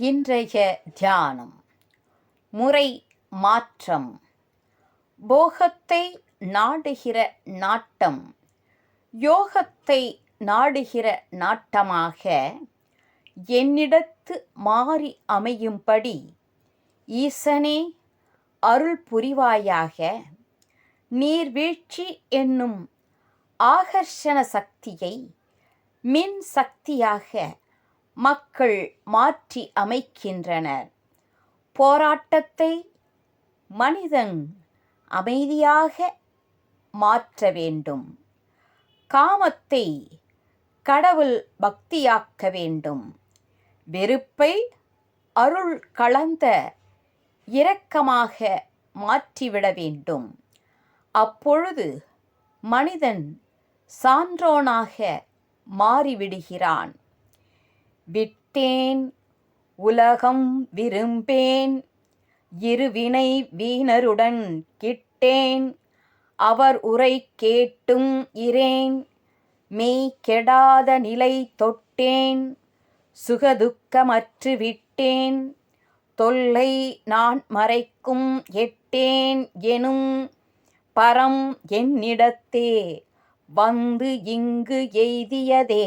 இன்றைய தியானம். முறை மாற்றம். போகத்தை நாடுகிற நாட்டம். யோகத்தை நாடுகிற நாட்டமாக என்னிடத்து மாறி அமையும்படி ஈசனே அருள் புரிவாயாக நீர்வீழ்ச்சி என்னும் ஆகர்ஷண சக்தியை மின் சக்தியாக மக்கள் மாற்றி அமைக்கின்றனர். போராட்டத்தை மனிதன் அமைதியாக மாற்ற வேண்டும். காமத்தை கடவுள் பக்தியாக்க வேண்டும். வெறுப்பை அருள் கலந்த இரக்கமாக மாற்றிவிட வேண்டும். அப்பொழுது மனிதன் சான்றோனாக மாறிவிடுகிறான். விட்டேன் உலகம் விரும்பேன் இருவினை வீணருடன் கிட்டேன் அவர் உரை கேட்டும் இரேன் மெய் கெடாத நிலை தொட்டேன் சுகதுக்கமற்று விட்டேன் தொல்லை நான் மறைக்கும் எட்டேன் எனும் பரம் என்னிடத்தே வந்து இங்கு எய்தியதே.